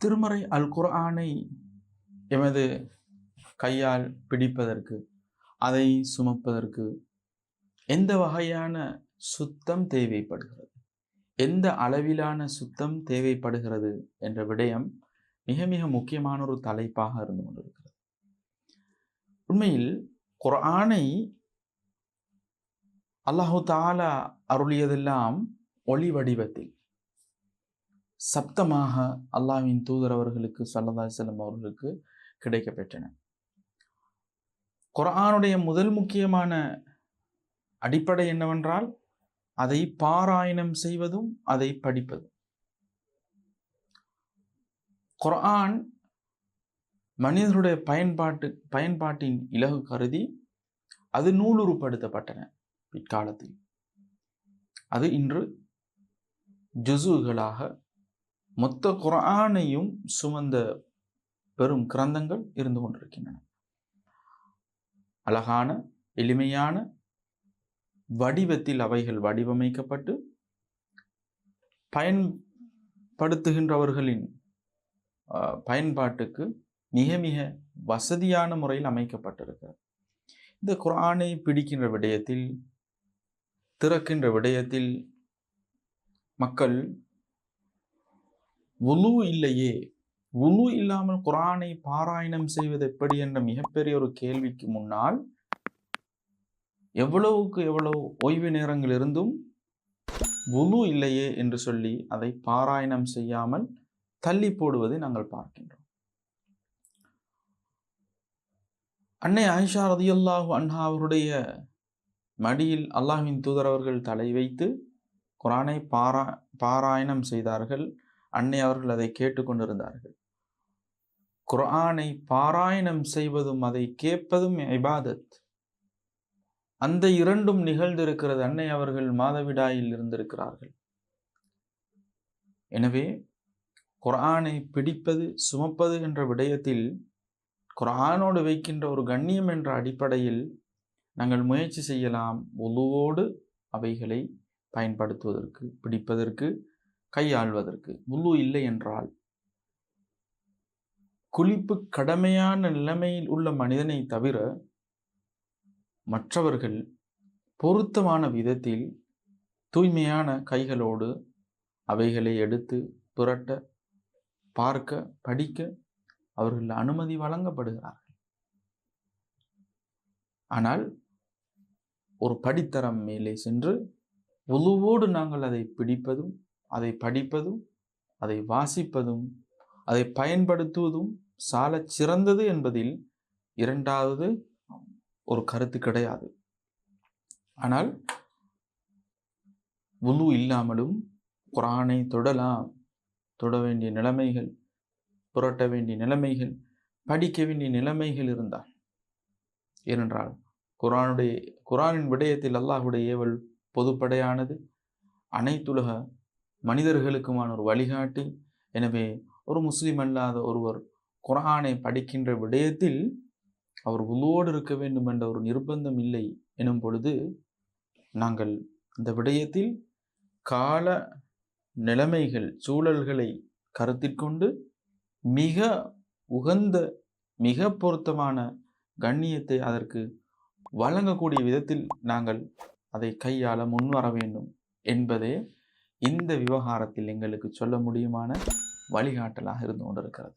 திருமறை அல் குர்ஆனை எமது கையால் பிடிப்பதற்கு அதை சுமப்பதற்கு எந்த வகையான சுத்தம் தேவைப்படுகிறது? எந்த அளவிலான சுத்தம் தேவைப்படுகிறது என்ற விடயம் மிக மிக முக்கியமான ஒரு தலைப்பாக இருந்து கொண்டிருக்கிறது. உண்மையில் குர்ஆனை அல்லாஹு தாலா அருளியதெல்லாம் ஒளி வடிவத்தில் சப்தமாக அல்லாவின் தூதர் அவர்களுக்கு சல்லதாய் செல்லம் அவர்களுக்கு கிடைக்கப்பெற்றன. குரானுடைய முதல் முக்கியமான அடிப்படை என்னவென்றால் அதை பாராயணம் செய்வதும் அதை படிப்பதும். குரான் மனிதருடைய பயன்பாட்டு பயன்பாட்டின் இலகு கருதி அது நூலுருப்படுத்தப்பட்டன பிற்காலத்தில். அது இன்று ஜுசுகளாக மொத்த குரானையும் சுமந்த பெரும் கிரந்தங்கள் இருந்து கொண்டிருக்கின்றன. அழகான எளிமையான வடிவத்தில் அவைகள் வடிவமைக்கப்பட்டு பயன்படுத்துகின்றவர்களின் பயன்பாட்டுக்கு மிக மிக வசதியான முறையில் அமைக்கப்பட்டிருக்கிறது. இந்த குரானை பிடிக்கின்ற விடயத்தில் திறக்கின்ற விடயத்தில் மக்கள் உலு இல்லையே. உலு இல்லாமல் குரானை பாராயணம் செய்வது எப்படி என்ற மிகப்பெரிய ஒரு கேள்விக்கு முன்னால் எவ்வளவுக்கு எவ்வளவு ஓய்வு நேரங்கள் இருந்தும் உலு இல்லையே என்று சொல்லி அதை பாராயணம் செய்யாமல் தள்ளி போடுவதை நாங்கள் பார்க்கின்றோம். அன்னை ஆயிஷா ரதியல்லாஹு அன்ஹா அவருடைய மடியில் அல்லாஹ்வின் தூதர் அவர்கள் தலை வைத்து குரானை பாரா பாராயணம் செய்தார்கள். அன்னை அவர்கள் அதை கேட்டுக்கொண்டிருந்தார்கள். குரானை பாராயணம் செய்வதும் அதை கேட்பதும் இபாதத். அந்த இரண்டும் நிகழ்ந்திருக்கிறது. அன்னை அவர்கள் மாதவிடாயில் இருந்திருக்கிறார்கள். எனவே குரானை பிடிப்பது சுமப்பது என்ற விடயத்தில் குரானோடு வைக்கின்ற ஒரு கண்ணியம் என்ற அடிப்படையில் நாங்கள் முயற்சி செய்யலாம். உலுவோடு அவைகளை பயன்படுத்துவதற்கு பிடிப்பதற்கு கையாள்வதற்கு. உலு இல்லை என்றால்? குளிப்பு கடமையான நிலைமையில் உள்ள மனிதனை தவிர மற்றவர்கள் பொருத்தமான விதத்தில் தூய்மையான கைகளோடு அவைகளை எடுத்து புரட்ட பார்க்க படிக்க அவர்கள் அனுமதி வழங்கப்படுகிறார்கள். ஆனால் ஒரு படித்தரம் மேலே சென்று உழுவோடு நாங்கள் அதை பிடிப்பதும் அதை படிப்பதும் அதை வாசிப்பதும் அதை பயன்படுத்துவதும் சால சிறந்தது என்பதில் இரண்டாவது ஒரு கருத்து கிடையாது. ஆனால் உலு இல்லாமலும் குரானை தொடலாம். தொட வேண்டிய நிலைமைகள் புரட்ட வேண்டிய நிலைமைகள் படிக்க வேண்டிய நிலைமைகள் இருந்தால். ஏனென்றால் குரானுடைய குரானின் விடயத்தில் அல்லாஹுடைய ஏவல் பொதுப்படையானது. அனைத்துலக மனிதர்களுக்குமான ஒரு வழிகாட்டி. எனவே ஒரு முஸ்லீம் அல்லாத ஒருவர் குரானை படிக்கின்ற விடயத்தில் அவர் உலோடு இருக்க வேண்டும் என்ற ஒரு நிர்பந்தம் இல்லை எனும் பொழுது நாங்கள் இந்த விடயத்தில் கால நிலைமைகள் சூழல்களை கருத்திற்கொண்டு மிக உகந்த மிக பொருத்தமான கண்ணியத்தை அதற்கு வழங்கக்கூடிய விதத்தில் நாங்கள் அதை கையாள முன்வர வேண்டும் என்பதே இந்த விவகாரத்தில் எங்களுக்கு சொல்ல முடியுமான வழிகாட்டலாக இருந்து கொண்டிருக்கிறது.